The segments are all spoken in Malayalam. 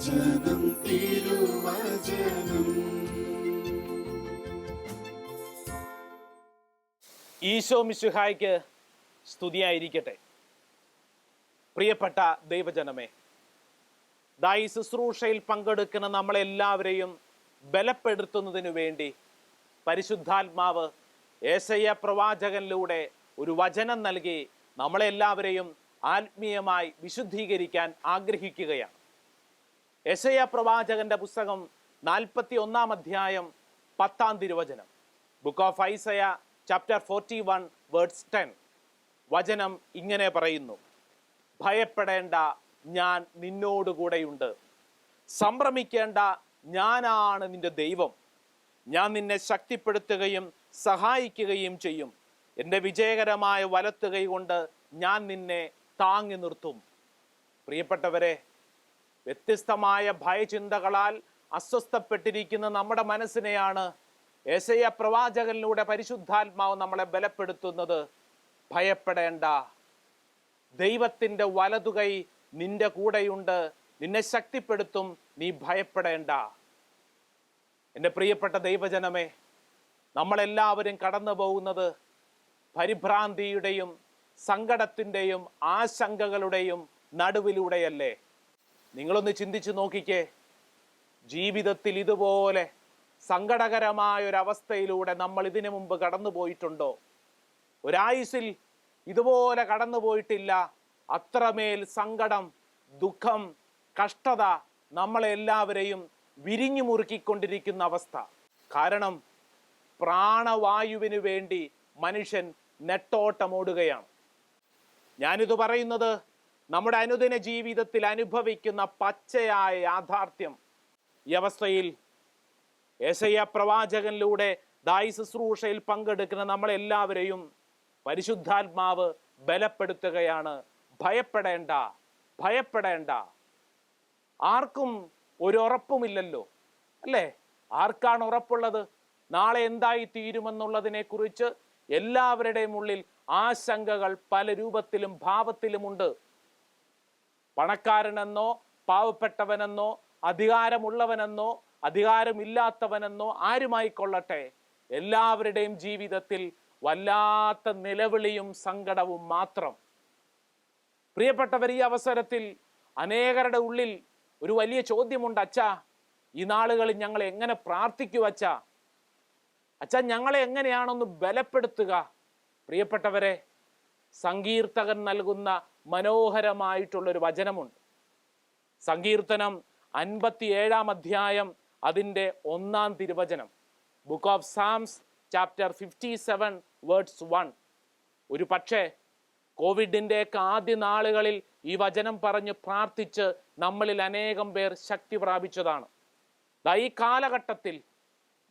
തിരുവചനം തിരുവചനം. ഈശോ മിശുഹായ്ക്ക് സ്തുതിയായിരിക്കട്ടെ. പ്രിയപ്പെട്ട ദൈവജനമേ ദായി ശുശ്രൂഷയിൽ പങ്കെടുക്കുന്ന നമ്മളെല്ലാവരെയും ബലപ്പെടുത്തുന്നതിനു വേണ്ടി പരിശുദ്ധാത്മാവ് ഏസയ്യ പ്രവാചകനിലൂടെ ഒരു വചനം നൽകി നമ്മളെല്ലാവരെയും ആത്മീയമായി വിശുദ്ധീകരിക്കാൻ ആഗ്രഹിക്കുകയാണ്. യശയ പ്രവാചകന്റെ പുസ്തകം നാൽപ്പത്തി ഒന്നാം അധ്യായം പത്താം തിരുവചനം. Book of Isaiah chapter forty one words ten വചനം ഇങ്ങനെ പറയുന്നു. ഭയപ്പെടേണ്ട ഞാൻ നിന്നോടുകൂടെയുണ്ട്. സംഭ്രമിക്കേണ്ട ഞാനാണ് നിന്റെ ദൈവം. ഞാൻ നിന്നെ ശക്തിപ്പെടുത്തുകയും സഹായിക്കുകയും ചെയ്യും. എന്റെ വിജയകരമായ വലത്തുകൈ കൊണ്ട് ഞാൻ നിന്നെ താങ്ങി നിർത്തും. പ്രിയപ്പെട്ടവരെ വ്യത്യസ്തമായ ഭയചിന്തകളാൽ അസ്വസ്ഥപ്പെട്ടിരിക്കുന്ന നമ്മുടെ മനസ്സിനെയാണ് ഏശയ പ്രവാചകനിലൂടെ പരിശുദ്ധാത്മാവ് നമ്മളെ ബലപ്പെടുത്തുന്നത്. ഭയപ്പെടേണ്ട. ദൈവത്തിന്റെ വലതുകൈ നിന്റെ കൂടെയുണ്ട്. നിന്നെ ശക്തിപ്പെടുത്തും. നീ ഭയപ്പെടേണ്ട. എന്റെ പ്രിയപ്പെട്ട ദൈവജനമേ നമ്മളെല്ലാവരും കടന്നു പോകുന്നത് പരിഭ്രാന്തിയുടെയും സങ്കടത്തിന്റെയും ആശങ്കകളുടെയും നടുവിലൂടെയല്ലേ? നിങ്ങളൊന്ന് ചിന്തിച്ചു നോക്കിക്കേ. ജീവിതത്തിൽ ഇതുപോലെ സങ്കടകരമായ ഒരവസ്ഥയിലൂടെ നമ്മൾ ഇതിനു മുമ്പ് കടന്നു പോയിട്ടുണ്ടോ ഒരായുസിൽ ഇതുപോലെ കടന്നു പോയിട്ടില്ല അത്രമേൽ സങ്കടം ദുഃഖം കഷ്ടത നമ്മളെല്ലാവരെയും വിരിഞ്ഞു മുറുക്കിക്കൊണ്ടിരിക്കുന്ന അവസ്ഥ. കാരണം പ്രാണവായുവിനു വേണ്ടി മനുഷ്യൻ നെട്ടോട്ടമോടുകയാണ്. ഞാനിത് പറയുന്നത് നമ്മുടെ അനുദിന ജീവിതത്തിൽ അനുഭവിക്കുന്ന പച്ചയായ യാഥാർത്ഥ്യം. ഈ അവസ്ഥയിൽ യേശയ്യ പ്രവാചകനിലൂടെ ദായി ശുശ്രൂഷയിൽ പങ്കെടുക്കുന്ന നമ്മളെല്ലാവരെയും പരിശുദ്ധാത്മാവ് ബലപ്പെടുത്തുകയാണ്. ഭയപ്പെടേണ്ട ഭയപ്പെടേണ്ട. ആർക്കും ഒരു ഉറപ്പുമില്ലല്ലോ അല്ലേ? ആർക്കാണ് ഉറപ്പുള്ളത്? നാളെ എന്തായി തീരുമെന്നുള്ളതിനെ കുറിച്ച് എല്ലാവരുടെയും ഉള്ളിൽ ആശങ്കകൾ പല രൂപത്തിലും ഭാവത്തിലുമുണ്ട് പണക്കാരനെന്നോ പാവപ്പെട്ടവനെന്നോ അധികാരമുള്ളവനെന്നോ അധികാരമില്ലാത്തവനെന്നോ ആരുമായിക്കൊള്ളട്ടെ? എല്ലാവരുടെയും ജീവിതത്തിൽ വല്ലാത്ത നിലവിളിയും സങ്കടവും മാത്രം. പ്രിയപ്പെട്ടവർ ഈ അവസരത്തിൽ അനേകരുടെ ഉള്ളിൽ ഒരു വലിയ ചോദ്യമുണ്ട്. അച്ഛാ ഈ നാളുകളിൽ ഞങ്ങൾ എങ്ങനെ പ്രാർത്ഥിക്കൂ അച്ഛാ? അച്ഛാ ഞങ്ങളെ എങ്ങനെയാണൊന്ന് ബലപ്പെടുത്തുക? പ്രിയപ്പെട്ടവരെ സങ്കീർത്തകൻ നൽകുന്ന മനോഹരമായിട്ടുള്ളൊരു വചനമുണ്ട്. സങ്കീർത്തനം അൻപത്തി ഏഴാം അധ്യായം അതിന്റെ ഒന്നാം തിരുവചനം. Book of Psalms chapter fifty seven words one ഒരു പക്ഷേ കോവിഡിന്റെയൊക്കെ ആദ്യ നാളുകളിൽ ഈ വചനം പറഞ്ഞ് പ്രാർത്ഥിച്ച് നമ്മളിൽ അനേകം പേർ ശക്തി പ്രാപിച്ചതാണ്. ഈ കാലഘട്ടത്തിൽ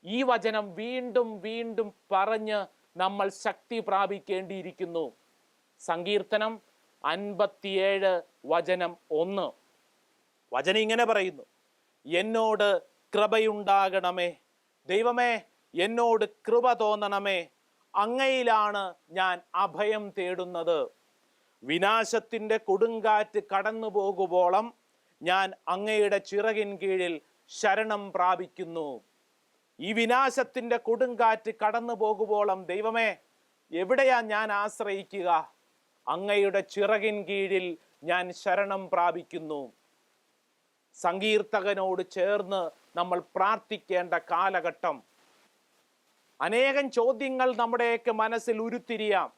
ഈ വചനം വീണ്ടും വീണ്ടും പറഞ്ഞ് നമ്മൾ ശക്തി പ്രാപിക്കേണ്ടിയിരിക്കുന്നു. സങ്കീർത്തനം അൻപത്തിയേഴ് വചനം ഒന്ന്. വചനം ഇങ്ങനെ പറയുന്നു. എന്നോട് കൃപയുണ്ടാകണമേ. ദൈവമേ എന്നോട് കൃപ തോന്നണമേ. അങ്ങയിലാണ് ഞാൻ അഭയം തേടുന്നത്. വിനാശത്തിന്റെ കൊടുങ്കാറ്റ് കടന്നു പോകുമ്പോളം ഞാൻ അങ്ങയുടെ ചിറകിൻ കീഴിൽ ശരണം പ്രാപിക്കുന്നു. ഈ വിനാശത്തിന്റെ കൊടുങ്കാറ്റ് കടന്നു പോകുമ്പോളം ദൈവമേ എവിടെയാ ഞാൻ ആശ്രയിക്കുക? അങ്ങയുടെ ചിറകിൻ കീഴിൽ ഞാൻ ശരണം പ്രാപിക്കുന്നു. സങ്കീർത്തകനോട് ചേർന്ന് നമ്മൾ പ്രാർത്ഥിക്കേണ്ട കാലഘട്ടം. അനേകം ചോദ്യങ്ങൾ നമ്മുടെയൊക്കെ മനസ്സിൽ ഉരുത്തിരിയാം.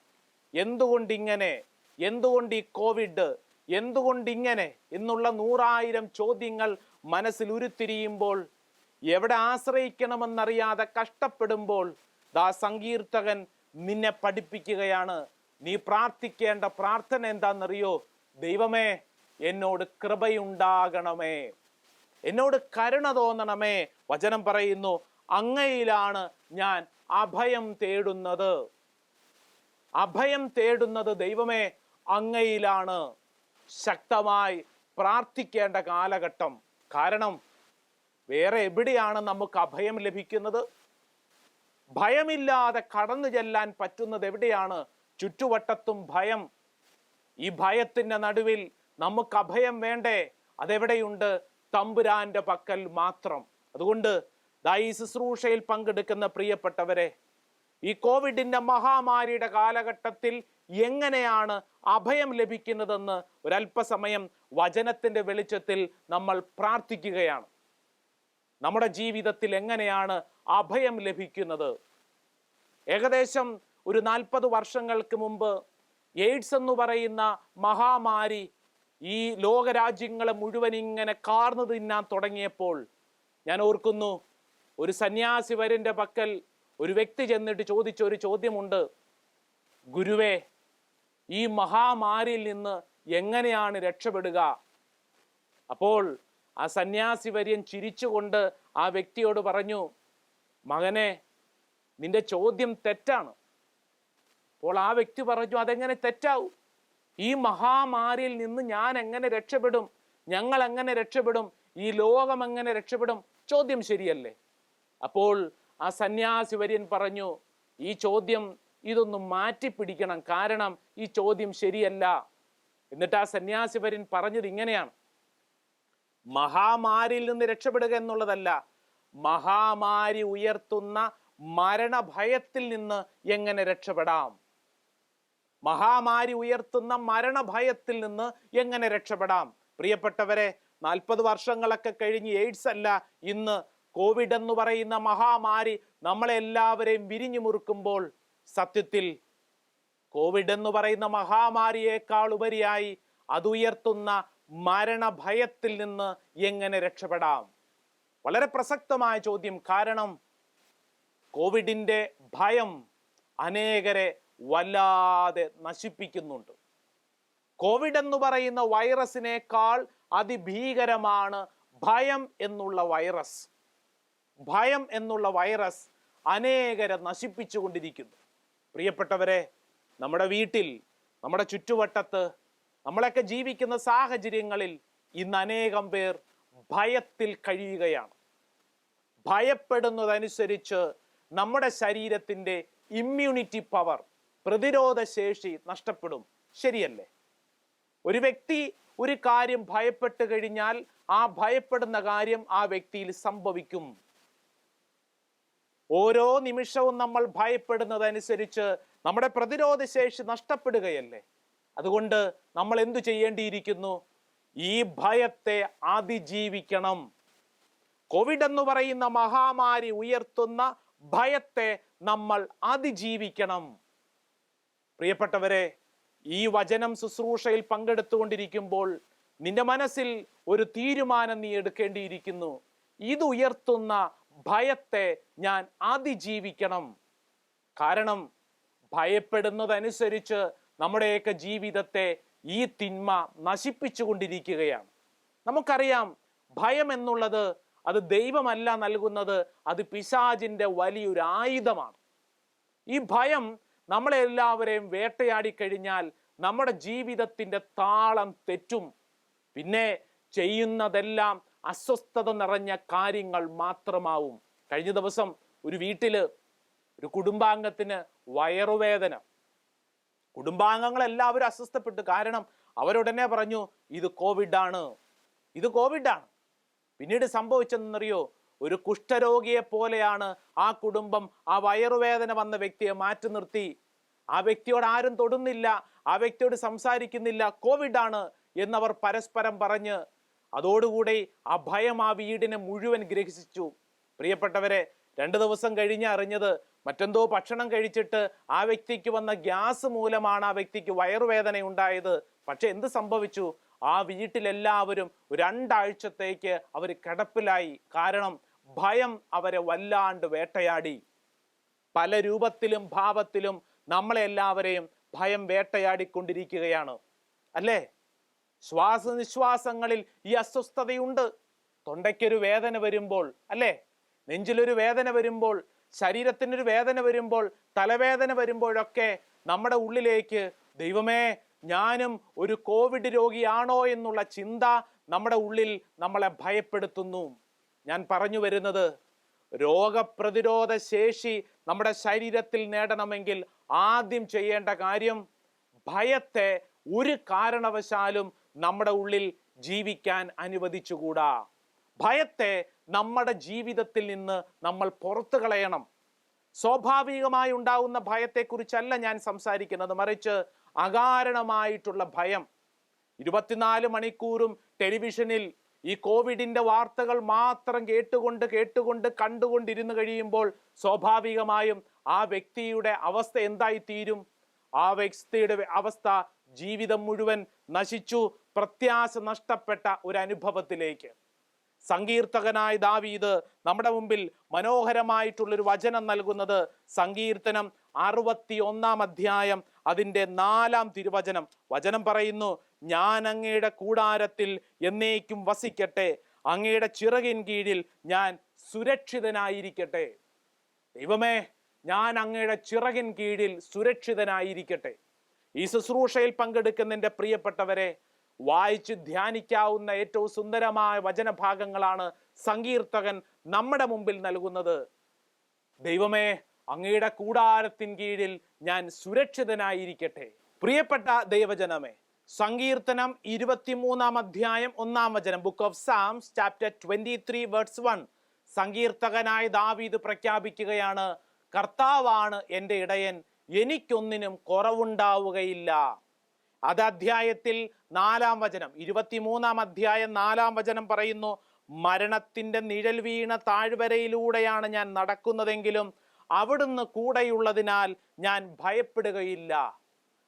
എന്തുകൊണ്ടിങ്ങനെ? എന്തുകൊണ്ട് ഈ കോവിഡ്? എന്തുകൊണ്ടിങ്ങനെ? എന്നുള്ള നൂറായിരം ചോദ്യങ്ങൾ മനസ്സിൽ ഉരുത്തിരിയുമ്പോൾ എവിടെ ആശ്രയിക്കണമെന്നറിയാതെ കഷ്ടപ്പെടുമ്പോൾ ദാ സങ്കീർത്തകൻ നിന്നെ പഠിപ്പിക്കുകയാണ്. നീ പ്രാർത്ഥിക്കേണ്ട പ്രാർത്ഥന എന്താണെന്നറിയോ? ദൈവമേ എന്നോട് കൃപയുണ്ടാകണമേ. എന്നോട് കരുണ തോന്നണമേ. വചനം പറയുന്നു അങ്ങയിലാണ് ഞാൻ അഭയം തേടുന്നത്. അഭയം തേടുന്നത് ദൈവമേ അങ്ങയിലാണ്. ശക്തമായി പ്രാർത്ഥിക്കേണ്ട കാലഘട്ടം. കാരണം വേറെ എവിടെയാണ് നമുക്ക് അഭയം ലഭിക്കുന്നത്? ഭയമില്ലാതെ കടന്നു ചെല്ലാൻ പറ്റുന്നത് എവിടെയാണ്? ചുറ്റുവട്ടത്തും ഭയം. ഈ ഭയത്തിന്റെ നടുവിൽ നമുക്ക് അഭയം വേണ്ടേ? അതെവിടെയുണ്ട്? തമ്പുരാന്റെ പക്കൽ മാത്രം. അതുകൊണ്ട് ഈ ശുശ്രൂഷയിൽ പങ്കെടുക്കുന്ന പ്രിയപ്പെട്ടവരെ ഈ കോവിഡിന്റെ മഹാമാരിയുടെ കാലഘട്ടത്തിൽ എങ്ങനെയാണ് അഭയം ലഭിക്കുന്നതെന്ന് ഒരല്പസമയം വചനത്തിന്റെ വെളിച്ചത്തിൽ നമ്മൾ പ്രാർത്ഥിക്കുകയാണ്. നമ്മുടെ ജീവിതത്തിൽ എങ്ങനെയാണ് അഭയം ലഭിക്കുന്നത്? ഏകദേശം ഒരു നാൽപ്പത് വർഷങ്ങൾക്ക് മുമ്പ് എയ്ഡ്സ് എന്ന് പറയുന്ന മഹാമാരി ഈ ലോകരാജ്യങ്ങളെ മുഴുവൻ ഇങ്ങനെ കാർന്നു തിന്നാൻ തുടങ്ങിയപ്പോൾ ഞാൻ ഓർക്കുന്നു ഒരു സന്യാസി വരന്റെ പക്കൽ ഒരു വ്യക്തി ചെന്നിട്ട് ചോദിച്ച ഒരു ചോദ്യമുണ്ട്. ഗുരുവേ ഈ മഹാമാരിയിൽ നിന്ന് എങ്ങനെയാണ് രക്ഷപ്പെടുക? അപ്പോൾ ആ സന്യാസി വര്യൻ ചിരിച്ചുകൊണ്ട് ആ വ്യക്തിയോട് പറഞ്ഞു മകനെ നിന്റെ ചോദ്യം തെറ്റാണ്. അപ്പോൾ ആ വ്യക്തി പറഞ്ഞു അതെങ്ങനെ തെറ്റാവും? ഈ മഹാമാരിയിൽ നിന്ന് ഞാൻ എങ്ങനെ രക്ഷപ്പെടും? ഞങ്ങൾ എങ്ങനെ രക്ഷപ്പെടും? ഈ ലോകം എങ്ങനെ രക്ഷപ്പെടും? ചോദ്യം ശരിയല്ലേ? അപ്പോൾ ആ സന്യാസി വര്യൻ പറഞ്ഞു ഈ ചോദ്യം ഇതൊന്ന് മാറ്റിപ്പിടിക്കണം. കാരണം ഈ ചോദ്യം ശരിയല്ല. എന്നിട്ട് ആ സന്യാസി വര്യൻ പറഞ്ഞത് ഇങ്ങനെയാണ്. മഹാമാരിയിൽ നിന്ന് രക്ഷപ്പെടുക എന്നുള്ളതല്ല മഹാമാരി ഉയർത്തുന്ന മരണഭയത്തിൽ നിന്ന് എങ്ങനെ രക്ഷപ്പെടാം? മഹാമാരി ഉയർത്തുന്ന മരണഭയത്തിൽ നിന്ന് എങ്ങനെ രക്ഷപ്പെടാം? പ്രിയപ്പെട്ടവരെ നാൽപ്പത് വർഷങ്ങളൊക്കെ കഴിഞ്ഞ് എയ്ഡ്സ് അല്ല ഇന്ന് കോവിഡ് എന്ന് പറയുന്ന മഹാമാരി നമ്മളെല്ലാവരെയും വിരിഞ്ഞു മുറുക്കുമ്പോൾ സത്യത്തിൽ കോവിഡ് എന്ന് പറയുന്ന മഹാമാരിയേക്കാൾ ഉപരിയായി അതുയർത്തുന്ന മരണഭയത്തിൽ നിന്ന് എങ്ങനെ രക്ഷപ്പെടാം? വളരെ പ്രസക്തമായ ചോദ്യം. കാരണം കോവിഡിന്റെ ഭയം അനേകരെ വല്ലാതെ നശിപ്പിക്കുന്നുണ്ട്. കോവിഡ് എന്ന് പറയുന്ന വൈറസിനേക്കാൾ അതിഭീകരമാണ് ഭയം എന്നുള്ള വൈറസ്. ഭയം എന്നുള്ള വൈറസ് അനേകരെ നശിപ്പിച്ചുകൊണ്ടിരിക്കുന്നു. പ്രിയപ്പെട്ടവരെ നമ്മുടെ വീട്ടിൽ നമ്മുടെ ചുറ്റുവട്ടത്ത് നമ്മളൊക്കെ ജീവിക്കുന്ന സാഹചര്യങ്ങളിൽ ഇന്ന് അനേകം പേർ ഭയത്തിൽ കഴിയുകയാണ്. ഭയപ്പെടുന്നതനുസരിച്ച് നമ്മുടെ ശരീരത്തിന്റെ ഇമ്മ്യൂണിറ്റി പവർ പ്രതിരോധ ശേഷി നഷ്ടപ്പെടും. ശരിയല്ലേ? ഒരു വ്യക്തി ഒരു കാര്യം ഭയപ്പെട്ട് കഴിഞ്ഞാൽ ആ ഭയപ്പെടുന്ന കാര്യം ആ വ്യക്തിയിൽ സംഭവിക്കും. ഓരോ നിമിഷവും നമ്മൾ ഭയപ്പെടുന്നതനുസരിച്ച് നമ്മുടെ പ്രതിരോധ ശേഷി നഷ്ടപ്പെടുകയല്ലേ? അതുകൊണ്ട് നമ്മൾ എന്തു ചെയ്യേണ്ടിയിരിക്കുന്നു? ഈ ഭയത്തെ അതിജീവിക്കണം. കോവിഡ് എന്ന് പറയുന്ന മഹാമാരി ഉയർത്തുന്ന ഭയത്തെ നമ്മൾ അതിജീവിക്കണം. പ്രിയപ്പെട്ടവരെ ഈ വചനം ശുശ്രൂഷയിൽ പങ്കെടുത്തുകൊണ്ടിരിക്കുമ്പോൾ നിന്റെ മനസ്സിൽ ഒരു തീരുമാനം നീ എടുക്കേണ്ടിയിരിക്കുന്നു. ഇത് ഉയർത്തുന്ന ഭയത്തെ ഞാൻ അതിജീവിക്കണം. കാരണം ഭയപ്പെടുന്നതനുസരിച്ച് നമ്മുടെയൊക്കെ ജീവിതത്തെ ഈ തിന്മ നശിപ്പിച്ചു കൊണ്ടിരിക്കുകയാണ് നമുക്കറിയാം ഭയം എന്നുള്ളത് അത് ദൈവമല്ല നൽകുന്നത് അത് പിശാചിന്റെ വലിയൊരു ആയുധമാണ് ഈ ഭയം നമ്മളെല്ലാവരെയും വേട്ടയാടി കഴിഞ്ഞാൽ നമ്മുടെ ജീവിതത്തിന്റെ താളം തെറ്റും. പിന്നെ ചെയ്യുന്നതെല്ലാം അസ്വസ്ഥത നിറഞ്ഞ കാര്യങ്ങൾ മാത്രമാവും. കഴിഞ്ഞ ദിവസം ഒരു വീട്ടിൽ ഒരു കുടുംബാംഗത്തിന് വയറുവേദന. കുടുംബാംഗങ്ങൾ എല്ലാവരും അസ്വസ്ഥപ്പെട്ടു. കാരണം അവരുടനെ പറഞ്ഞു ഇത് കോവിഡ് ആണ് ഇത് കോവിഡ് ആണ് പിന്നീട് സംഭവിച്ചതെന്നറിയോ? ഒരു കുഷ്ഠരോഗിയെ പോലെയാണ് ആ കുടുംബം ആ വയറുവേദന വന്ന വ്യക്തിയെ മാറ്റി നിർത്തി. ആ വ്യക്തിയോട് ആരും തൊടുന്നില്ല ആ വ്യക്തിയോട് സംസാരിക്കുന്നില്ല കോവിഡ് ആണ് എന്നവർ പരസ്പരം പറഞ്ഞ് അതോടുകൂടി ആ ഭയം ആ വീടിനെ മുഴുവൻ ഗ്രഹിച്ചു. പ്രിയപ്പെട്ടവരെ രണ്ട് ദിവസം കഴിഞ്ഞ് അറിഞ്ഞത് മറ്റെന്തോ ഭക്ഷണം കഴിച്ചിട്ട് ആ വ്യക്തിക്ക് വന്ന ഗ്യാസ് മൂലമാണ് ആ വ്യക്തിക്ക് വയറുവേദന ഉണ്ടായത്. പക്ഷെ എന്ത് സംഭവിച്ചു? ആ വീട്ടിലെല്ലാവരും രണ്ടാഴ്ചത്തേക്ക് അവർ കിടപ്പിലായി. കാരണം ഭയം അവരെ വല്ലാണ്ട് വേട്ടയാടി. പല രൂപത്തിലും ഭാവത്തിലും നമ്മളെ എല്ലാവരെയും ഭയം വേട്ടയാടിക്കൊണ്ടിരിക്കുകയാണ്. അല്ലേ? ശ്വാസനിശ്വാസങ്ങളിൽ ഈ അസ്വസ്ഥതയുണ്ട്. തൊണ്ടയ്ക്കൊരു വേദന വരുമ്പോൾ അല്ലേ? നെഞ്ചിലൊരു വേദന വരുമ്പോൾ ശരീരത്തിനൊരു വേദന വരുമ്പോൾ തലവേദന വരുമ്പോഴൊക്കെ നമ്മുടെ ഉള്ളിലേക്ക് ദൈവമേ ഞാനും ഒരു കോവിഡ് രോഗിയാണോ എന്നുള്ള ചിന്ത നമ്മുടെ ഉള്ളിൽ നമ്മളെ ഭയപ്പെടുത്തുന്നു. ഞാൻ പറഞ്ഞു വരുന്നത് രോഗപ്രതിരോധ ശേഷി നമ്മുടെ ശരീരത്തിൽ നേടണമെങ്കിൽ ആദ്യം ചെയ്യേണ്ട കാര്യം ഭയത്തെ ഒരു കാരണവശാലും നമ്മുടെ ഉള്ളിൽ ജീവിക്കാൻ അനുവദിച്ചുകൂടാ. ഭയത്തെ നമ്മുടെ ജീവിതത്തിൽ നിന്ന് നമ്മൾ പുറത്തു കളയണം. സ്വാഭാവികമായി ഉണ്ടാവുന്ന ഭയത്തെക്കുറിച്ചല്ല ഞാൻ സംസാരിക്കുന്നത്. മറിച്ച് അകാരണമായിട്ടുള്ള ഭയം. ഇരുപത്തിനാല് മണിക്കൂറും ടെലിവിഷനിൽ ഈ കോവിഡിന്റെ വാർത്തകൾ മാത്രം കേട്ടുകൊണ്ട് കേട്ടുകൊണ്ട് കണ്ടുകൊണ്ടിരുന്നു കഴിയുമ്പോൾ സ്വാഭാവികമായും ആ വ്യക്തിയുടെ അവസ്ഥ എന്തായി തീരും ആ വ്യക്തിയുടെ അവസ്ഥ ജീവിതം മുഴുവൻ നശിച്ചു പ്രത്യാശ നഷ്ടപ്പെട്ട ഒരു അനുഭവത്തിലേക്ക്. സങ്കീർത്തകനായ ദാവീദ് നമ്മുടെ മുമ്പിൽ മനോഹരമായിട്ടുള്ളൊരു വചനം നൽകുന്നത് സങ്കീർത്തനം അറുപത്തി ഒന്നാം അധ്യായം അതിന്റെ നാലാം തിരുവചനം. വചനം പറയുന്നു ഞാൻ അങ്ങയുടെ കൂടാരത്തിൽ എന്നേക്കും വസിക്കട്ടെ. അങ്ങയുടെ ചിറകിൻ കീഴിൽ ഞാൻ സുരക്ഷിതനായിരിക്കട്ടെ. ദൈവമേ ഞാൻ അങ്ങയുടെ ചിറകിൻ കീഴിൽ സുരക്ഷിതനായിരിക്കട്ടെ. ഈ ശുശ്രൂഷയിൽ പങ്കെടുക്കുന്ന എന്റെ പ്രിയപ്പെട്ടവരെ വായിച്ച് ധ്യാനിക്കാവുന്ന ഏറ്റവും സുന്ദരമായ വചനഭാഗങ്ങളാണ് സങ്കീർത്തകൻ നമ്മുടെ മുമ്പിൽ നൽകുന്നത്. ദൈവമേ അങ്ങയുടെ കൂടാരത്തിൻ കീഴിൽ ഞാൻ സുരക്ഷിതനായിരിക്കട്ടെ. പ്രിയപ്പെട്ട ദൈവജനമേ സങ്കീർത്തനം ഇരുപത്തിമൂന്നാം അധ്യായം ഒന്നാം വചനം book of Psalms chapter twenty three words one സങ്കീർത്തകനായ ദാവീദ് പ്രഖ്യാപിക്കുകയാണ് കർത്താവാണ് എന്റെ ഇടയൻ എനിക്കൊന്നിനും കുറവുണ്ടാവുകയില്ല. അത് അധ്യായത്തിൽ നാലാം വചനം ഇരുപത്തിമൂന്നാം അധ്യായം നാലാം വചനം പറയുന്നു മരണത്തിന്റെ നിഴൽ വീണ താഴ്വരയിലൂടെയാണ് ഞാൻ നടക്കുന്നതെങ്കിലും അവിടുന്ന് കൂടെയുള്ളതിനാൽ ഞാൻ ഭയപ്പെടുകയില്ല.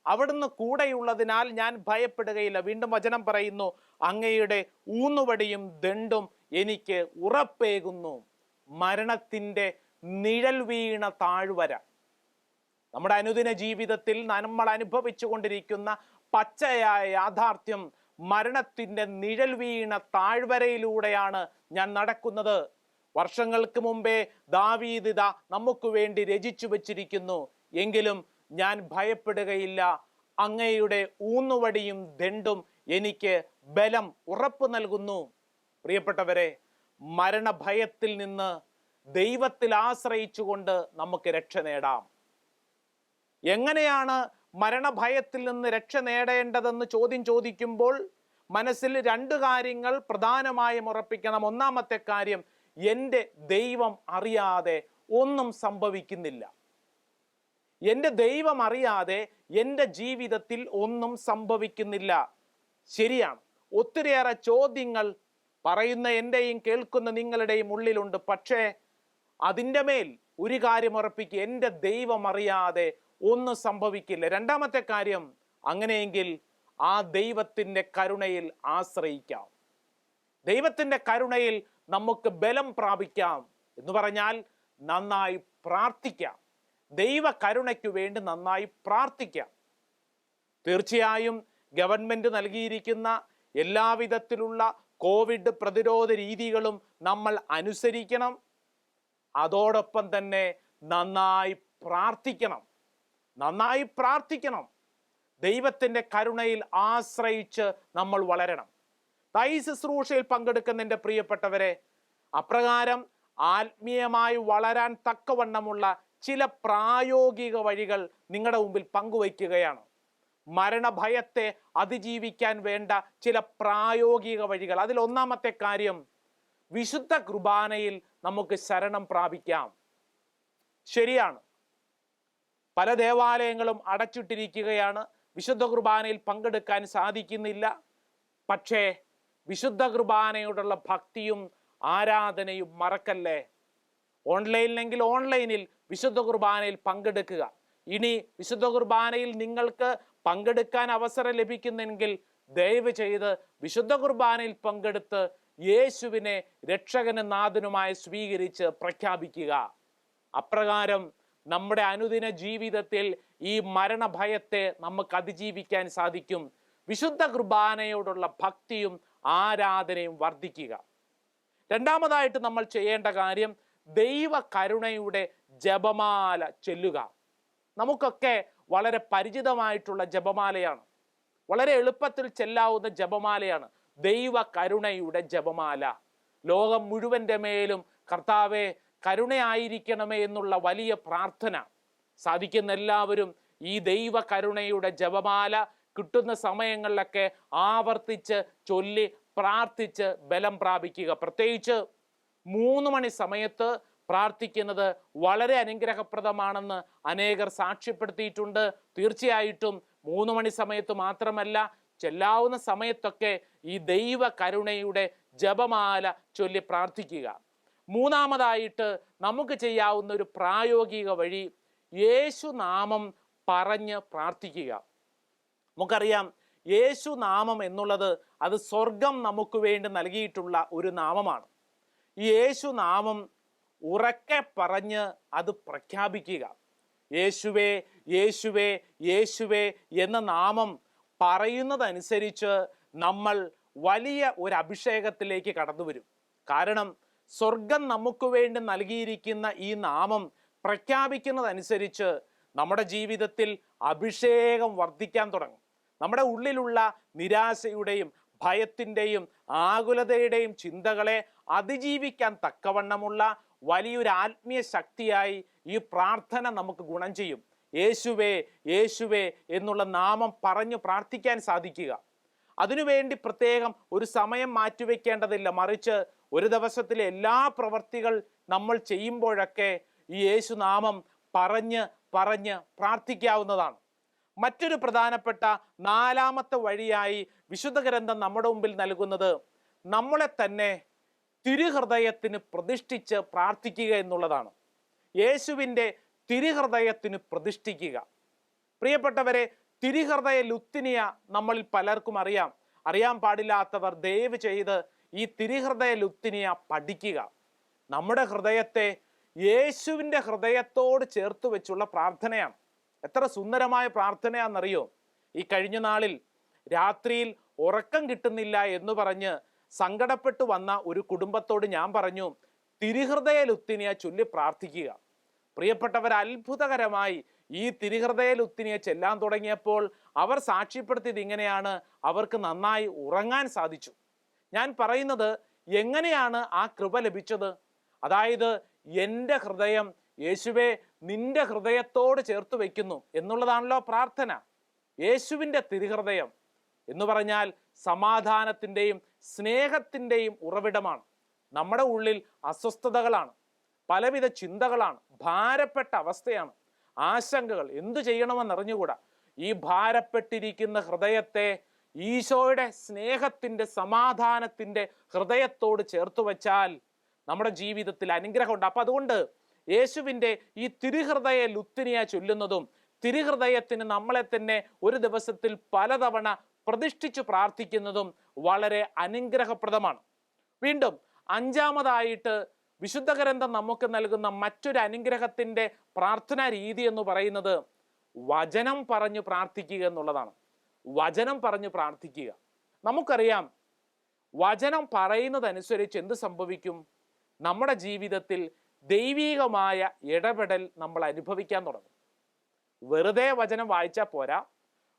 അവിടുന്ന് കൂടെയുള്ളതിനാൽ ഞാൻ ഭയപ്പെടുകയില്ല. വീണ്ടും വചനം പറയുന്നു അങ്ങയുടെ ഊന്നുവടിയും ദണ്ടും എനിക്ക് ഉറപ്പേകുന്നു. മരണത്തിന്റെ നിഴൽ വീണ താഴ്വര. നമ്മുടെ അനുദിന ജീവിതത്തിൽ നമ്മൾ അനുഭവിച്ചു കൊണ്ടിരിക്കുന്ന പച്ചയായ യാഥാർത്ഥ്യം മരണത്തിന്റെ നിഴൽ വീണ താഴ്വരയിലൂടെയാണ് ഞാൻ നടക്കുന്നത്. വർഷങ്ങൾക്ക് മുമ്പേ ദാവീദിത നമുക്ക് വേണ്ടി രചിച്ചു വച്ചിരിക്കുന്നു. എങ്കിലും ഞാൻ ഭയപ്പെടുകയില്ല. അങ്ങയുടെ ഊന്നുവടിയും ദണ്ടും എനിക്ക് ബലം ഉറപ്പ് നൽകുന്നു. പ്രിയപ്പെട്ടവരെ മരണഭയത്തിൽ നിന്ന് ദൈവത്തിൽ ആശ്രയിച്ചുകൊണ്ട് നമുക്ക് രക്ഷ നേടാം. എങ്ങനെയാണ് മരണഭയത്തിൽ നിന്ന് രക്ഷ നേടേണ്ടതെന്ന് ചോദ്യം ചോദിക്കുമ്പോൾ മനസ്സിൽ രണ്ട് കാര്യങ്ങൾ പ്രധാനമായും ഉറപ്പിക്കണം. ഒന്നാമത്തെ കാര്യം എന്റെ ദൈവം അറിയാതെ ഒന്നും സംഭവിക്കുന്നില്ല. എന്റെ ദൈവം അറിയാതെ എന്റെ ജീവിതത്തിൽ ഒന്നും സംഭവിക്കുന്നില്ല. ശരിയാണ്. ഒത്തിരിയേറെ ചോദ്യങ്ങൾ പറയുന്ന എന്റെയും കേൾക്കുന്ന നിങ്ങളുടെയും ഉള്ളിലുണ്ട്. പക്ഷേ അതിന്റെ മേൽ ഒരു കാര്യം ഉറപ്പിക്കുക എന്റെ ദൈവം അറിയാതെ ഒന്നും സംഭവിക്കില്ല. രണ്ടാമത്തെ കാര്യം അങ്ങനെയെങ്കിൽ ആ ദൈവത്തിന്റെ കരുണയിൽ ആശ്രയിക്കാം. ദൈവത്തിന്റെ കരുണയിൽ നമുക്ക് ബലം പ്രാപിക്കാം എന്ന് പറഞ്ഞാൽ നന്നായി പ്രാർത്ഥിക്കാം. ദൈവ കരുണയ്ക്ക് വേണ്ടി നന്നായി പ്രാർത്ഥിക്കാം. തീർച്ചയായും ഗവൺമെന്റ് നൽകിയിരിക്കുന്ന എല്ലാവിധത്തിലുള്ള കോവിഡ് പ്രതിരോധ രീതികളും നമ്മൾ അനുസരിക്കണം. അതോടൊപ്പം തന്നെ നന്നായി പ്രാർത്ഥിക്കണം. നന്നായി പ്രാർത്ഥിക്കണം. ദൈവത്തിന്റെ കരുണയിൽ ആശ്രയിച്ച് നമ്മൾ വളരണം. തൈ ശുശ്രൂഷയിൽ പങ്കെടുക്കുന്ന എന്റെ പ്രിയപ്പെട്ടവരെ അപ്രകാരം ആത്മീയമായി വളരാൻ തക്കവണ്ണമുള്ള ചില പ്രായോഗിക വഴികൾ നിങ്ങളുടെ മുമ്പിൽ പങ്കുവയ്ക്കുകയാണ്. മരണഭയത്തെ അതിജീവിക്കാൻ വേണ്ട ചില പ്രായോഗിക വഴികൾ. അതിൽ ഒന്നാമത്തെ കാര്യം വിശുദ്ധ കുർബാനയിൽ നമുക്ക് ശരണം പ്രാപിക്കാം. ശരിയാണ്. പല ദേവാലയങ്ങളും അടച്ചിട്ടിരിക്കുകയാണ്. വിശുദ്ധ കുർബാനയിൽ പങ്കെടുക്കാൻ സാധിക്കുന്നില്ല. പക്ഷേ വിശുദ്ധ കുർബാനയോടുള്ള ഭക്തിയും ആരാധനയും മറക്കല്ലേ? ഓൺലൈനിലെങ്കിൽ ഓൺലൈനിൽ വിശുദ്ധ കുർബാനയിൽ പങ്കെടുക്കുക. ഇനി വിശുദ്ധ കുർബാനയിൽ നിങ്ങൾക്ക് പങ്കെടുക്കാൻ അവസരം ലഭിക്കുന്നെങ്കിൽ ദയവ് ചെയ്ത് വിശുദ്ധ കുർബാനയിൽ പങ്കെടുത്ത് യേശുവിനെ രക്ഷകനും നാഥനുമായി സ്വീകരിച്ച് പ്രഖ്യാപിക്കുക. അപ്രകാരം നമ്മുടെ അനുദിന ജീവിതത്തിൽ ഈ മരണഭയത്തെ നമുക്ക് അതിജീവിക്കാൻ സാധിക്കും. വിശുദ്ധ കുർബാനയോടുള്ള ഭക്തിയും ആരാധനയും വർദ്ധിക്കുക. രണ്ടാമതായിട്ട് നമ്മൾ ചെയ്യേണ്ട കാര്യം ദൈവ കരുണയുടെ ജപമാല ചെല്ലുക. നമുക്കൊക്കെ വളരെ പരിചിതമായിട്ടുള്ള ജപമാലയാണ്. വളരെ എളുപ്പത്തിൽ ചെല്ലാവുന്ന ജപമാലയാണ് ദൈവ കരുണയുടെ ജപമാല. ലോകം മുഴുവന്റെ മേലും കർത്താവെ കരുണയായിരിക്കണമേ എന്നുള്ള വലിയ പ്രാർത്ഥന സാധിക്കുന്ന എല്ലാവരും ഈ ദൈവ കരുണയുടെ ജപമാല കിട്ടുന്ന സമയങ്ങളിലൊക്കെ ആവർത്തിച്ച് ചൊല്ലി പ്രാർത്ഥിച്ച് ബലം പ്രാപിക്കുക. പ്രത്യേകിച്ച് മൂന്ന് മണി സമയത്ത് പ്രാർത്ഥിക്കുന്നത് വളരെ അനുഗ്രഹപ്രദമാണെന്ന് അനേകർ സാക്ഷ്യപ്പെടുത്തിയിട്ടുണ്ട്. തീർച്ചയായിട്ടും മൂന്ന് മണി സമയത്ത് മാത്രമല്ല ചെല്ലാവുന്ന സമയത്തൊക്കെ ഈ ദൈവ കരുണയുടെ ജപമാല ചൊല്ലി പ്രാർത്ഥിക്കുക. മൂന്നാമതായിട്ട് നമുക്ക് ചെയ്യാവുന്ന ഒരു പ്രായോഗിക വഴി യേശു നാമം പറഞ്ഞ് പ്രാർത്ഥിക്കുക. നമുക്കറിയാം യേശു നാമം എന്നുള്ളത് അത് സ്വർഗം നമുക്ക് വേണ്ടി നൽകിയിട്ടുള്ള ഒരു നാമമാണ്. ഈ യേശു നാമം ഉറക്കെ പറഞ്ഞ് അത് പ്രഖ്യാപിക്കുക. യേശുവേ യേശുവേ യേശുവേ എന്ന നാമം പറയുന്നതനുസരിച്ച് നമ്മൾ വലിയ ഒരു അഭിഷേകത്തിലേക്ക് കടന്നു വരും. കാരണം സ്വർഗം നമുക്ക് വേണ്ടി നൽകിയിരിക്കുന്ന ഈ നാമം പ്രഖ്യാപിക്കുന്നതനുസരിച്ച് നമ്മുടെ ജീവിതത്തിൽ അഭിഷേകം വർദ്ധിക്കാൻ തുടങ്ങും. നമ്മുടെ ഉള്ളിലുള്ള നിരാശയുടെയും ഭയത്തിന്റെയും ആകുലതയുടെയും ചിന്തകളെ അതിജീവിക്കാൻ തക്കവണ്ണമുള്ള വലിയൊരു ആത്മീയ ശക്തിയായി ഈ പ്രാർത്ഥന നമുക്ക് ഗുണം ചെയ്യും. യേശുവേ യേശുവേ എന്നുള്ള നാമം പറഞ്ഞു പ്രാർത്ഥിക്കാൻ സാധിക്കുക. അതിനുവേണ്ടി പ്രത്യേകം ഒരു സമയം മാറ്റിവെക്കേണ്ടതില്ല. മറിച്ച് ഒരു ദിവസത്തിലെ എല്ലാ പ്രവർത്തികൾ നമ്മൾ ചെയ്യുമ്പോഴൊക്കെ ഈ യേശുനാമം പറഞ്ഞ് പറഞ്ഞ് പ്രാർത്ഥിക്കാവുന്നതാണ്. മറ്റൊരു പ്രധാനപ്പെട്ട നാലാമത്തെ വഴിയായി വിശുദ്ധ ഗ്രന്ഥം നമ്മുടെ മുമ്പിൽ നൽകുന്നത് നമ്മളെ തന്നെ തിരുഹൃദയത്തിന് പ്രതിഷ്ഠിച്ച് പ്രാർത്ഥിക്കുക എന്നുള്ളതാണ്. യേശുവിന്റെ തിരുഹൃദയത്തിന് പ്രതിഷ്ഠിക്കുക. പ്രിയപ്പെട്ടവരെ തിരുഹൃദയ ലുത്തിനിയ നമ്മളിൽ പലർക്കും അറിയാം. അറിയാൻ പാടില്ലാത്തവർ ദയവ് ചെയ്ത് ഈ തിരുഹൃദയ ലുത്തിനിയ പഠിക്കുക. നമ്മുടെ ഹൃദയത്തെ യേശുവിന്റെ ഹൃദയത്തോട് ചേർത്ത് വെച്ചുള്ള പ്രാർത്ഥനയാണ്. എത്ര സുന്ദരമായ പ്രാർത്ഥനയാണെന്നറിയോ? ഈ കഴിഞ്ഞ നാളിൽ രാത്രിയിൽ ഉറക്കം കിട്ടുന്നില്ല എന്ന് പറഞ്ഞ് സങ്കടപ്പെട്ടു വന്ന ഒരു കുടുംബത്തോട് ഞാൻ പറഞ്ഞു തിരുഹൃദയ ലുത്തിനിയെ ചൊല്ലി പ്രാർത്ഥിക്കുക. പ്രിയപ്പെട്ടവർ അത്ഭുതകരമായി ഈ തിരുഹൃദയ ലുത്തിനിയെ ചെല്ലാൻ തുടങ്ങിയപ്പോൾ അവർ സാക്ഷ്യപ്പെടുത്തിയത് ഇങ്ങനെയാണ് അവർക്ക് നന്നായി ഉറങ്ങാൻ സാധിച്ചു. ഞാൻ പറയുന്നത് എങ്ങനെയാണ് ആ കൃപ ലഭിച്ചത്? അതായത് എന്റെ ഹൃദയം യേശുവെ നിന്റെ ഹൃദയത്തോട് ചേർത്ത് വയ്ക്കുന്നു എന്നുള്ളതാണല്ലോ പ്രാർത്ഥന. യേശുവിന്റെ തിരുഹൃദയം എന്ന് പറഞ്ഞാൽ സമാധാനത്തിന്റെയും സ്നേഹത്തിന്റെയും ഉറവിടമാണ്. നമ്മുടെ ഉള്ളിൽ അസ്വസ്ഥതകളാണ്. പലവിധ ചിന്തകളാണ്. ഭാരപ്പെട്ട അവസ്ഥയാണ്. ആശങ്കകൾ എന്തു ചെയ്യണമെന്നറിഞ്ഞുകൂടാ? ഈ ഭാരപ്പെട്ടിരിക്കുന്ന ഹൃദയത്തെ ഈശോയുടെ സ്നേഹത്തിന്റെ സമാധാനത്തിന്റെ ഹൃദയത്തോട് ചേർത്ത് വച്ചാൽ നമ്മുടെ ജീവിതത്തിൽ അനുഗ്രഹമുണ്ട്. അപ്പം അതുകൊണ്ട് യേശുവിന്റെ ഈ തിരുഹൃദയ ലുത്തിനിയ ചൊല്ലുന്നതും തിരുഹൃദയത്തിന് നമ്മളെ തന്നെ ഒരു ദിവസത്തിൽ പലതവണ പ്രതിഷ്ഠിച്ചു പ്രാർത്ഥിക്കുന്നതും വളരെ അനുഗ്രഹപ്രദമാണ്. വീണ്ടും അഞ്ചാമതായിട്ട് വിശുദ്ധ ഗ്രന്ഥം നമുക്ക് നൽകുന്ന മറ്റൊരു അനുഗ്രഹത്തിന്റെ പ്രാർത്ഥനാ രീതി എന്ന് പറയുന്നത് വചനം പറഞ്ഞു പ്രാർത്ഥിക്കുക എന്നുള്ളതാണ്. വചനം പറഞ്ഞു പ്രാർത്ഥിക്കുക. നമുക്കറിയാം വചനം പറയുന്നതനുസരിച്ച് എന്ത് സംഭവിക്കും? നമ്മുടെ ജീവിതത്തിൽ ദൈവീകമായ ഇടപെടൽ നമ്മൾ അനുഭവിക്കാൻ തുടങ്ങും. വെറുതെ വചനം വായിച്ചാൽ പോരാ.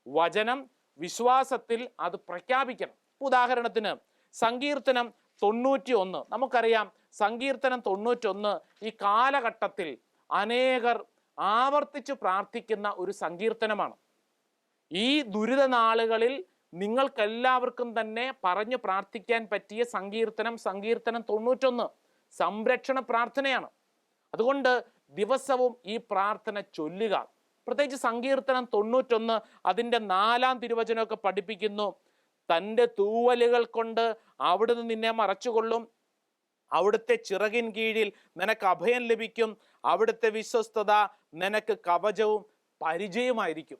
വചനം വിശ്വാസത്തിൽ അത് പ്രഖ്യാപിക്കണം. ഉദാഹരണത്തിന് സങ്കീർത്തനം തൊണ്ണൂറ്റി ഒന്ന് നമുക്കറിയാം സങ്കീർത്തനം തൊണ്ണൂറ്റി ഒന്ന് ഈ കാലഘട്ടത്തിൽ അനേകർ ആവർത്തിച്ച് പ്രാർത്ഥിക്കുന്ന ഒരു സങ്കീർത്തനമാണ്. ഈ ദുരിത നാളുകളിൽ നിങ്ങൾക്കെല്ലാവർക്കും തന്നെ പറഞ്ഞു പ്രാർത്ഥിക്കാൻ പറ്റിയ സങ്കീർത്തനം സങ്കീർത്തനം തൊണ്ണൂറ്റൊന്ന് സംരക്ഷണ പ്രാർത്ഥനയാണ്. അതുകൊണ്ട് ദിവസവും ഈ പ്രാർത്ഥന ചൊല്ലുക. പ്രത്യേകിച്ച് സങ്കീർത്തനം തൊണ്ണൂറ്റൊന്ന് അതിന്റെ നാലാം തിരുവചനമൊക്കെ പഠിപ്പിക്കുന്നു. തന്റെ തൂവലുകൾ കൊണ്ട് അവിടുന്ന് നിന്നെ മറച്ചുകൊള്ളും. അവിടുത്തെ ചിറകിൻ കീഴിൽ നിനക്ക് അഭയം ലഭിക്കും. അവിടുത്തെ വിശ്വസ്തത നിനക്ക് കവചവും പരിചയമായിരിക്കും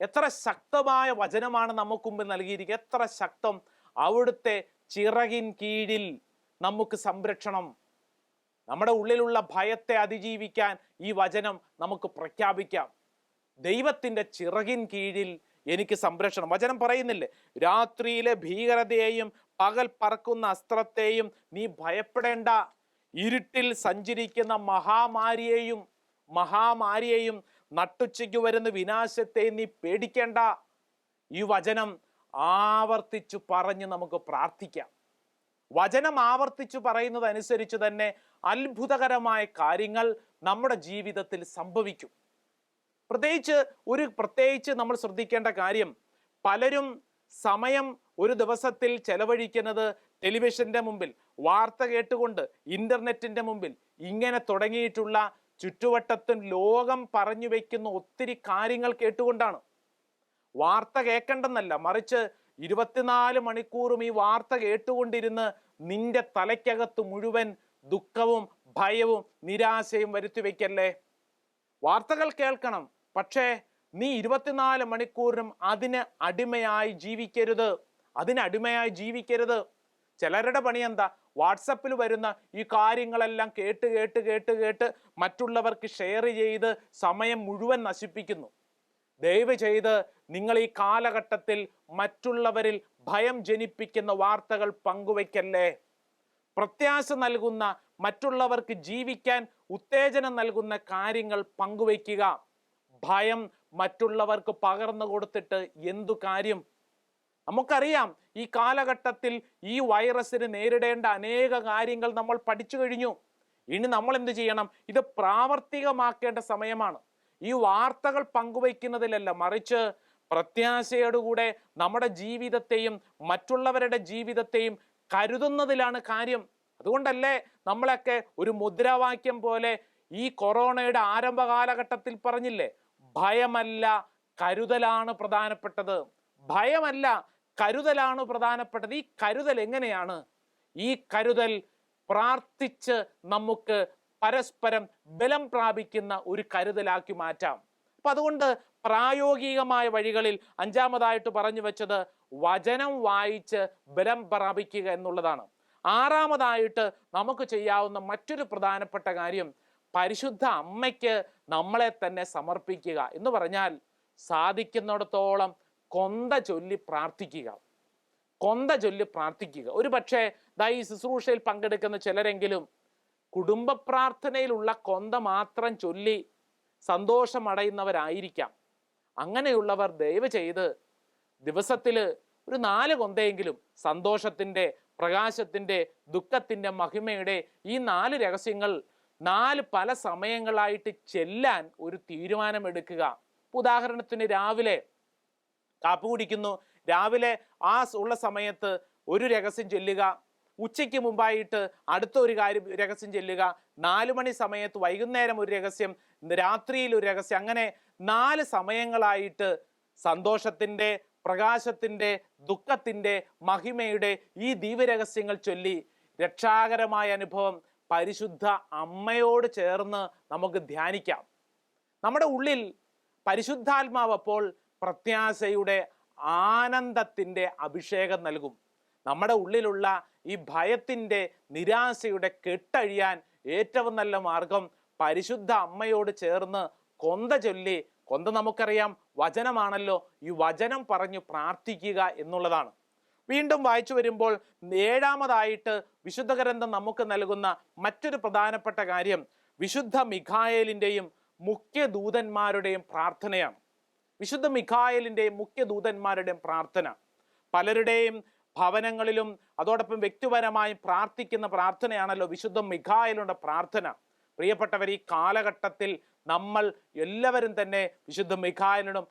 എത്ര ശക്തമായ വചനമാണ് നമുക്ക് മുമ്പിൽ നൽകിയിരിക്കുക എത്ര ശക്തം അവിടുത്തെ ചിറകിൻ കീഴിൽ നമുക്ക് സംരക്ഷണം. നമ്മുടെ ഉള്ളിലുള്ള ഭയത്തെ അതിജീവിക്കാൻ ഈ വചനം നമുക്ക് പ്രഖ്യാപിക്കാം. ദൈവത്തിന്റെ ചിറകിൻ കീഴിൽ എനിക്ക് സംരക്ഷണം. വചനം പറയുന്നില്ലേ? രാത്രിയിലെ ഭീകരതയെയും പകൽ പറക്കുന്ന അസ്ത്രത്തെയും നീ ഭയപ്പെടേണ്ട. ഇരുട്ടിൽ സഞ്ചരിക്കുന്ന മഹാമാരിയെയും മഹാമാരിയെയും നട്ടുച്ചയ്ക്ക് വരുന്ന വിനാശത്തെ നീ പേടിക്കേണ്ട. ഈ വചനം ആവർത്തിച്ചു പറഞ്ഞ് നമുക്ക് പ്രാർത്ഥിക്കാം. വചനം ആവർത്തിച്ചു പറയുന്നത് അനുസരിച്ച് തന്നെ അത്ഭുതകരമായ കാര്യങ്ങൾ നമ്മുടെ ജീവിതത്തിൽ സംഭവിക്കും. പ്രത്യേകിച്ച് ഒരു പ്രത്യേകിച്ച് നമ്മൾ ശ്രദ്ധിക്കേണ്ട കാര്യം പലരും സമയം ഒരു ദിവസത്തിൽ ചെലവഴിക്കുന്നത് ടെലിവിഷന്റെ മുമ്പിൽ വാർത്ത കേട്ടുകൊണ്ട് ഇന്റർനെറ്റിന്റെ മുമ്പിൽ ഇങ്ങനെ തുടങ്ങിയിട്ടുള്ള ചുറ്റുവട്ടത്തും ലോകം പറഞ്ഞു വെക്കുന്ന ഒത്തിരി കാര്യങ്ങൾ കേട്ടുകൊണ്ടാണ്. വാർത്ത കേൾക്കണ്ടെന്നല്ല മറിച്ച് ഇരുപത്തിനാല് മണിക്കൂറും ഈ വാർത്ത കേട്ടുകൊണ്ടിരുന്ന് നിന്റെ തലയ്ക്കകത്ത് മുഴുവൻ ദുഃഖവും ഭയവും നിരാശയും വരുത്തി വെക്കല്ലേ വാർത്തകൾ കേൾക്കണം. പക്ഷേ നീ ഇരുപത്തിനാല് മണിക്കൂറിനും അതിന് അടിമയായി ജീവിക്കരുത്. അതിന് അടിമയായി ജീവിക്കരുത്. ചിലരുടെ പണി എന്താ? വാട്സപ്പിൽ വരുന്ന ഈ കാര്യങ്ങളെല്ലാം കേട്ട് കേട്ട് കേട്ട് കേട്ട് മറ്റുള്ളവർക്ക് ഷെയർ ചെയ്ത് സമയം മുഴുവൻ നശിപ്പിക്കുന്നു. ദയവ് ചെയ്ത് നിങ്ങൾ ഈ കാലഘട്ടത്തിൽ മറ്റുള്ളവരിൽ ഭയം ജനിപ്പിക്കുന്ന വാർത്തകൾ പങ്കുവയ്ക്കല്ലേ? പ്രത്യാശ നൽകുന്ന മറ്റുള്ളവർക്ക് ജീവിക്കാൻ ഉത്തേജനം നൽകുന്ന കാര്യങ്ങൾ പങ്കുവയ്ക്കുക. ഭയം മറ്റുള്ളവർക്ക് പകർന്നു കൊടുത്തിട്ട് എന്തു കാര്യം? നമുക്കറിയാം ഈ കാലഘട്ടത്തിൽ ഈ വൈറസിന് നേരിടേണ്ട അനേക കാര്യങ്ങൾ നമ്മൾ പഠിച്ചു കഴിഞ്ഞു. ഇനി നമ്മൾ എന്ത് ചെയ്യണം? ഇത് പ്രാവർത്തികമാക്കേണ്ട സമയമാണ്. ഈ വാർത്തകൾ പങ്കുവയ്ക്കുന്നതിലല്ല മറിച്ച് പ്രത്യാശയോടുകൂടെ നമ്മുടെ ജീവിതത്തെയും മറ്റുള്ളവരുടെ ജീവിതത്തെയും കരുതുന്നതിലാണ് കാര്യം. അതുകൊണ്ടല്ലേ നമ്മളൊക്കെ ഒരു മുദ്രാവാക്യം പോലെ ഈ കൊറോണയുടെ ആരംഭ കാലഘട്ടത്തിൽ പറഞ്ഞില്ലേ ഭയമല്ല കരുതലാണ് പ്രധാനപ്പെട്ടത്. ഭയമല്ല കരുതലാണ് പ്രധാനപ്പെട്ടത്. ഈ കരുതൽ എങ്ങനെയാണ്? ഈ കരുതൽ പ്രാർത്ഥിച്ച് നമുക്ക് പരസ്പരം ബലം പ്രാപിക്കുന്ന ഒരു കരുതലാക്കി മാറ്റാം. അപ്പൊ അതുകൊണ്ട് പ്രായോഗികമായ വഴികളിൽ അഞ്ചാമതായിട്ട് പറഞ്ഞു വെച്ചത് വചനം വായിച്ച് ബലം പ്രാപിക്കുക എന്നുള്ളതാണ്. ആറാമതായിട്ട് നമുക്ക് ചെയ്യാവുന്ന മറ്റൊരു പ്രധാനപ്പെട്ട കാര്യം പരിശുദ്ധ അമ്മയ്ക്ക് നമ്മളെ തന്നെ സമർപ്പിക്കുക എന്ന് പറഞ്ഞാൽ സാധിക്കുന്നിടത്തോളം കൊന്ത ചൊല്ലി പ്രാർത്ഥിക്കുക. കൊന്ത ചൊല്ലി പ്രാർത്ഥിക്കുക. ഒരു പക്ഷേ ദൈ ശുശ്രൂഷയിൽ പങ്കെടുക്കുന്ന ചിലരെങ്കിലും കുടുംബ പ്രാർത്ഥനയിലുള്ള കൊന്ത മാത്രം ചൊല്ലി സന്തോഷമടയുന്നവരായിരിക്കാം. അങ്ങനെയുള്ളവർ ദയവ് ചെയ്ത് ദിവസത്തിൽ ഒരു നാല് കൊന്തയെങ്കിലും സന്തോഷത്തിന്റെ പ്രകാശത്തിന്റെ ദുഃഖത്തിന്റെ മഹിമയുടെ ഈ നാല് രഹസ്യങ്ങൾ നാല് പല സമയങ്ങളായിട്ട് ചെല്ലാൻ ഒരു തീരുമാനമെടുക്കുക. ഉദാഹരണത്തിന് രാവിലെ കാപ്പി കുടിക്കുന്നു. രാവിലെ ആ ഉള്ള സമയത്ത് ഒരു രഹസ്യം ചൊല്ലുക. ഉച്ചയ്ക്ക് മുമ്പായിട്ട് അടുത്ത ഒരു കാര്യം രഹസ്യം ചെല്ലുക. നാലു മണി സമയത്ത് വൈകുന്നേരം ഒരു രഹസ്യം രാത്രിയിൽ ഒരു രഹസ്യം. അങ്ങനെ നാല് സമയങ്ങളായിട്ട് സന്തോഷത്തിന്റെ പ്രകാശത്തിന്റെ ദുഃഖത്തിന്റെ മഹിമയുടെ ഈ ദീപരഹസ്യങ്ങൾ ചൊല്ലി രക്ഷാകരമായ അനുഭവം പരിശുദ്ധ അമ്മയോട് ചേർന്ന് നമുക്ക് ധ്യാനിക്കാം. നമ്മുടെ ഉള്ളിൽ പരിശുദ്ധാത്മാവ് അപ്പോൾ പ്രത്യാശയുടെ ആനന്ദത്തിന്റെ അഭിഷേകം നൽകും. നമ്മുടെ ഉള്ളിലുള്ള ഈ ഭയത്തിന്റെ നിരാശയുടെ കെട്ടഴിയാൻ ഏറ്റവും നല്ല മാർഗം പരിശുദ്ധ അമ്മയോട് ചേർന്ന് കൊന്ത ചൊല്ലി. കൊന്ത നമുക്കറിയാം വചനമാണല്ലോ. ഈ വചനം പറഞ്ഞു പ്രാർത്ഥിക്കുക എന്നുള്ളതാണ്. വീണ്ടും വായിച്ചു വരുമ്പോൾ ഏഴാമതായിട്ട് വിശുദ്ധ ഗ്രന്ഥം നമുക്ക് നൽകുന്ന മറ്റൊരു പ്രധാനപ്പെട്ട കാര്യം വിശുദ്ധ മിഖായേലിന്റെയും മുഖ്യ ദൂതന്മാരുടെയും പ്രാർത്ഥനയാണ്. വിശുദ്ധ മിഖായലിന്റെയും മുഖ്യ ദൂതന്മാരുടെയും പ്രാർത്ഥന. പലരുടെയും ഭവനങ്ങളിലും അതോടൊപ്പം വ്യക്തിപരമായും പ്രാർത്ഥിക്കുന്ന പ്രാർത്ഥനയാണല്ലോ വിശുദ്ധ മിഖായലുടെ പ്രാർത്ഥന. പ്രിയപ്പെട്ടവർ ഈ കാലഘട്ടത്തിൽ നമ്മൾ എല്ലാവരും തന്നെ വിശുദ്ധ മിഖായലിനും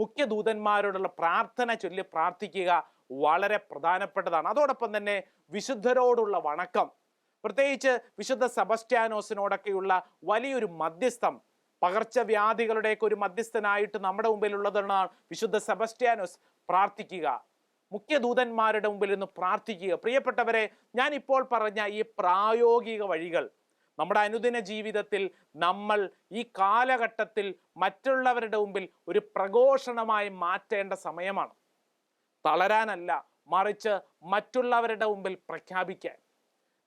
മുഖ്യ ദൂതന്മാരോടുള്ള പ്രാർത്ഥന ചൊല്ലി പ്രാർത്ഥിക്കുക വളരെ പ്രധാനപ്പെട്ടതാണ്. അതോടൊപ്പം തന്നെ വിശുദ്ധരോടുള്ള വണക്കം. പ്രത്യേകിച്ച് വിശുദ്ധ സെബസ്റ്റ്യാനോസിനോടൊക്കെയുള്ള വലിയൊരു മധ്യസ്ഥം. പകർച്ചവ്യാധികളുടെയൊക്കെ ഒരു മധ്യസ്ഥനായിട്ട് നമ്മുടെ മുമ്പിലുള്ളതാണ് വിശുദ്ധ സെബസ്റ്റ്യാനോസ് പ്രാർത്ഥിക്കുക. മുഖ്യ ദൂതന്മാരുടെ മുമ്പിൽ നിന്ന് പ്രാർത്ഥിക്കുക. പ്രിയപ്പെട്ടവരെ ഞാൻ ഇപ്പോൾ പറഞ്ഞ ഈ പ്രായോഗിക വഴികൾ നമ്മുടെ അനുദിന ജീവിതത്തിൽ നമ്മൾ ഈ കാലഘട്ടത്തിൽ മറ്റുള്ളവരുടെ മുമ്പിൽ ഒരു പ്രഘോഷണമായി മാറ്റേണ്ട സമയമാണ്. തളരാനല്ല മറിച്ച് മറ്റുള്ളവരുടെ മുമ്പിൽ പ്രഖ്യാപിക്കാൻ.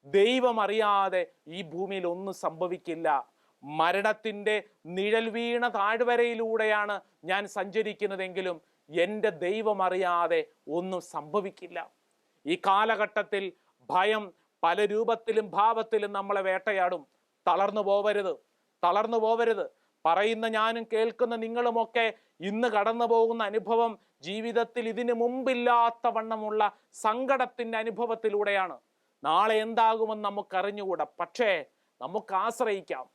ദൈവമറിയാതെ ഈ ഭൂമിയിൽ ഒന്നും സംഭവിക്കില്ല. മരണത്തിന്റെ നിഴൽ വീണ താഴ്വരയിലൂടെയാണ് ഞാൻ സഞ്ചരിക്കുന്നതെങ്കിലും എന്റെ ദൈവം അറിയാതെ ഒന്നും സംഭവിക്കില്ല. ഈ കാലഘട്ടത്തിൽ ഭയം പല രൂപത്തിലും ഭാവത്തിലും നമ്മളെ വേട്ടയാടും. തളർന്നു പോവരുത് തളർന്നു പോവരുത്. പറയുന്ന ഞാനും കേൾക്കുന്ന നിങ്ങളുമൊക്കെ ഇന്ന് കടന്നു പോകുന്ന അനുഭവം ജീവിതത്തിൽ ഇതിനു മുമ്പില്ലാത്ത വണ്ണമുള്ള സങ്കടത്തിന്റെ അനുഭവത്തിലൂടെയാണ്. നാളെ എന്താകുമെന്ന് നമുക്കറിഞ്ഞുകൂടാ. പക്ഷേ നമുക്ക് ആശ്രയിക്കാം.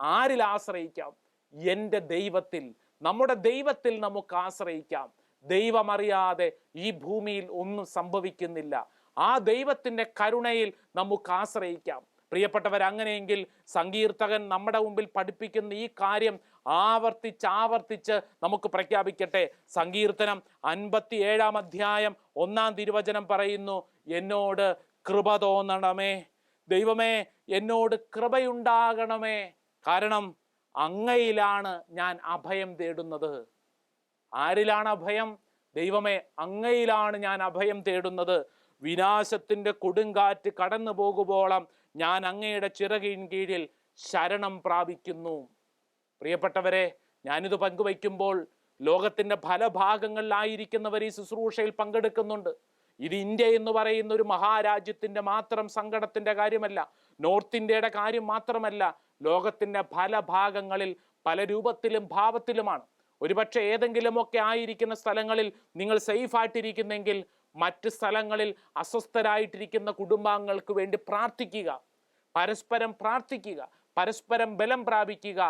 ആരിൽ ആശ്രയിക്കാം? എന്റെ ദൈവത്തിൽ നമ്മുടെ ദൈവത്തിൽ നമുക്ക് ആശ്രയിക്കാം. ദൈവമറിയാതെ ഈ ഭൂമിയിൽ ഒന്നും സംഭവിക്കുന്നില്ല. ആ ദൈവത്തിന്റെ കരുണയിൽ നമുക്ക് ആശ്രയിക്കാം. പ്രിയപ്പെട്ടവർ അങ്ങനെയെങ്കിൽ സങ്കീർത്തകൻ നമ്മുടെ മുമ്പിൽ പഠിപ്പിക്കുന്ന ഈ കാര്യം ആവർത്തിച്ച് ആവർത്തിച്ച് നമുക്ക് പ്രഖ്യാപിക്കട്ടെ. സങ്കീർത്തനം അൻപത്തി ഏഴാം അധ്യായം ഒന്നാം തിരുവചനം പറയുന്നു എന്നോട് കൃപ തോന്നണമേ. ദൈവമേ എന്നോട് കൃപയുണ്ടാകണമേ. കാരണം അങ്ങയിലാണ് ഞാൻ അഭയം തേടുന്നത്. ആരിലാണ് അഭയം? ദൈവമേ അങ്ങയിലാണ് ഞാൻ അഭയം തേടുന്നത്. വിനാശത്തിന്റെ കൊടുങ്കാറ്റ് കടന്നു പോകുമ്പോളം ഞാൻ അങ്ങയുടെ ചിറകിൻ കീഴിൽ ശരണം പ്രാപിക്കുന്നു. പ്രിയപ്പെട്ടവരെ ഞാനിത് പങ്കുവയ്ക്കുമ്പോൾ ലോകത്തിന്റെ പല ഭാഗങ്ങളിലായിരിക്കുന്നവർ ഈ ശുശ്രൂഷയിൽ പങ്കെടുക്കുന്നുണ്ട്. ഇത് ഇന്ത്യ എന്ന് പറയുന്ന ഒരു മഹാരാജ്യത്തിന്റെ മാത്രം സങ്കടത്തിന്റെ കാര്യമല്ല. നോർത്ത് ഇന്ത്യയുടെ കാര്യം മാത്രമല്ല ലോകത്തിന്റെ പല ഭാഗങ്ങളിൽ പല രൂപത്തിലും ഭാവത്തിലുമാണ്. ഒരുപക്ഷെ ഏതെങ്കിലുമൊക്കെ ആയിരിക്കുന്ന സ്ഥലങ്ങളിൽ നിങ്ങൾ സേഫ് ആയിട്ടിരിക്കുന്നെങ്കിൽ മറ്റ് സ്ഥലങ്ങളിൽ അസ്വസ്ഥരായിട്ടിരിക്കുന്ന കുടുംബാംഗങ്ങൾക്ക് വേണ്ടി പ്രാർത്ഥിക്കുക പരസ്പരം പ്രാർത്ഥിക്കുക പരസ്പരം ബലം പ്രാപിക്കുക.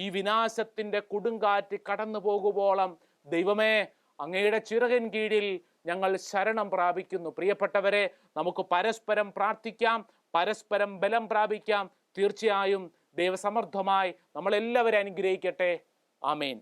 ഈ വിനാശത്തിന്റെ കൊടുങ്കാറ്റ് കടന്നു പോകുവോളം ദൈവമേ അങ്ങയുടെ ചിറകൻ കീഴിൽ ഞങ്ങൾ ശരണം പ്രാപിക്കുന്നു. പ്രിയപ്പെട്ടവരെ നമുക്ക് പരസ്പരം പ്രാർത്ഥിക്കാം പരസ്പരം ബലം പ്രാപിക്കാം. തീർച്ചയായും ദൈവസമർത്ഥമായി നമ്മളെല്ലാവരും അനുഗ്രഹിക്കട്ടെ. ആമേൻ.